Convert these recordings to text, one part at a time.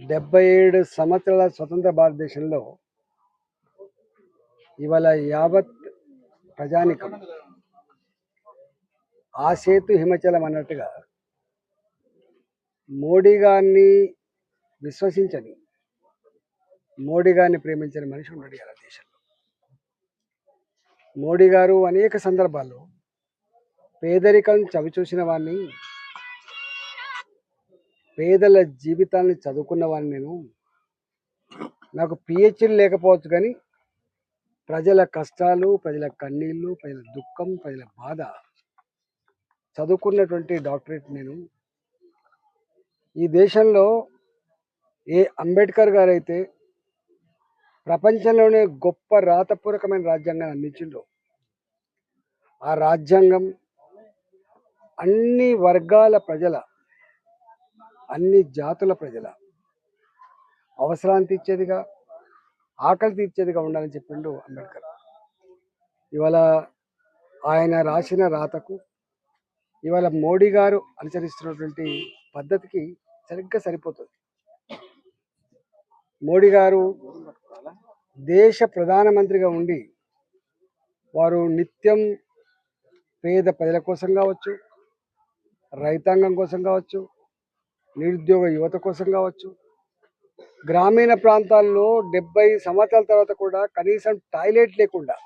డెబ్బై ఏడు సంవత్సరాల స్వతంత్ర భారతదేశంలో ఇవాళ యావత్ ప్రజానికం ఆ సేతు హిమచలం అన్నట్టుగా మోడీ గారిని విశ్వసించని మోడీ గారిని ప్రేమించని మనిషి ఉన్నాడు ఇలా దేశంలో. మోడీ గారు అనేక సందర్భాల్లో పేదరికం చవిచూసిన వాడిని పేదల జీవితాన్ని చదువుకున్నవాడిని నేను. నాకు పిహెచ్డి లేకపోవచ్చు కానీ ప్రజల కష్టాలు ప్రజల కన్నీళ్ళు ప్రజల దుఃఖం ప్రజల బాధ చదువుకున్నటువంటి డాక్టరేట్ నేను. ఈ దేశంలో ఏ అంబేద్కర్ గారైతే ప్రపంచంలోనే గొప్ప రాతపూర్వకమైన రాజ్యాంగాన్ని అందించిండో ఆ రాజ్యాంగం అన్ని వర్గాల ప్రజల అన్ని జాతుల ప్రజల అవసరాన్ని తీర్చేదిగా ఆకలి తీర్చేదిగా ఉండాలని చెప్పిండు అంబేద్కర్ ఇవాళ ఆయన రాసిన రాతకు ఇవాళ మోడీ గారు అనుసరిస్తున్నటువంటి పద్ధతికి సరిగ్గా సరిపోతుంది. మోడీ గారు దేశ ప్రధానమంత్రిగా ఉండి వారు నిత్యం పేద ప్రజల కోసం కావచ్చు రైతాంగం కోసం కావచ్చు నిరుద్యోగ యువత కోసం కావచ్చు. గ్రామీణ ప్రాంతాల్లో డెబ్బై సంవత్సరాల తర్వాత కూడా కనీసం టాయిలెట్ లేకుండా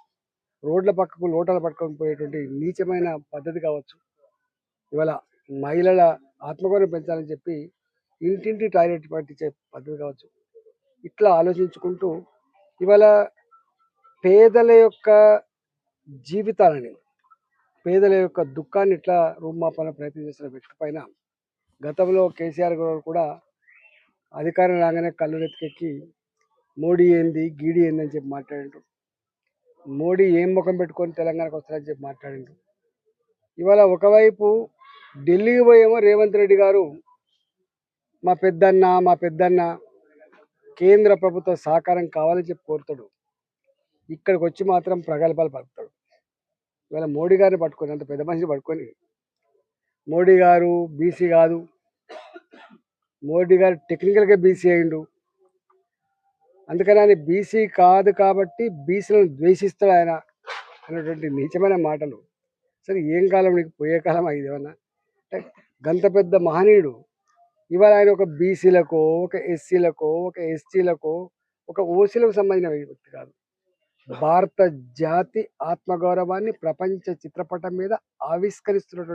రోడ్ల పక్కకు లోటలు పట్టుకొని పోయేటువంటి నీచమైన పద్ధతి కావచ్చు. ఇవాళ మహిళల ఆత్మగౌరవం పెంచాలని చెప్పి ఇంటింటి టాయిలెట్ పట్టించే పద్ధతి కావచ్చు. ఇట్లా ఆలోచించుకుంటూ ఇవాళ పేదల యొక్క జీవితాలని పేదల యొక్క దుఃఖాన్ని ఇట్లా రూపుమాపాలని ప్రయత్నం చేస్తున్న వ్యక్తి పైన గతంలో కేసీఆర్ గారు కూడా అధికారం రాగానే కళ్ళు నెత్తికెక్కి మోడీ ఏంది గీడి ఏంది అని చెప్పి మాట్లాడిండు మోడీ ఏం ముఖం పెట్టుకొని తెలంగాణకు వస్తారని చెప్పి మాట్లాడిండు ఇవాళ ఒకవైపు ఢిల్లీకి పోయేమో రేవంత్ రెడ్డి గారు మా పెద్దన్న మా పెద్దన్న కేంద్ర ప్రభుత్వ సహకారం కావాలని చెప్పి కోరుతాడు. ఇక్కడికి వచ్చి మాత్రం ప్రగల్భాలు పలుకుతాడు. ఇవాళ మోడీ గారిని పట్టుకొని అంత పెద్ద మనిషిని పట్టుకొని మోడీ గారు బీసీ కాదు. మోడీ గారు టెక్నికల్గా బీసీ అయిండు అందుకని ఆయన బీసీ కాదు కాబట్టి బీసీలను ద్వేషిస్తాడు ఆయన అనేటువంటి నీచమైన మాటలు. సరే ఏం కాలం నీకు? పోయే కాలం ఇది ఏమన్నా? అంటే గంత పెద్ద మహనీయుడు. ఇవాళ ఆయన ఒక బీసీలకో ఒక ఎస్సీలకో ఒక ఎస్టీలకో ఒక ఓసీలకు సంబంధించిన వ్యక్తి కాదు. భారత జాతి ఆత్మగౌరవాన్ని ప్రపంచ చిత్రపటం మీద ఆవిష్కరిస్తున్నటువంటి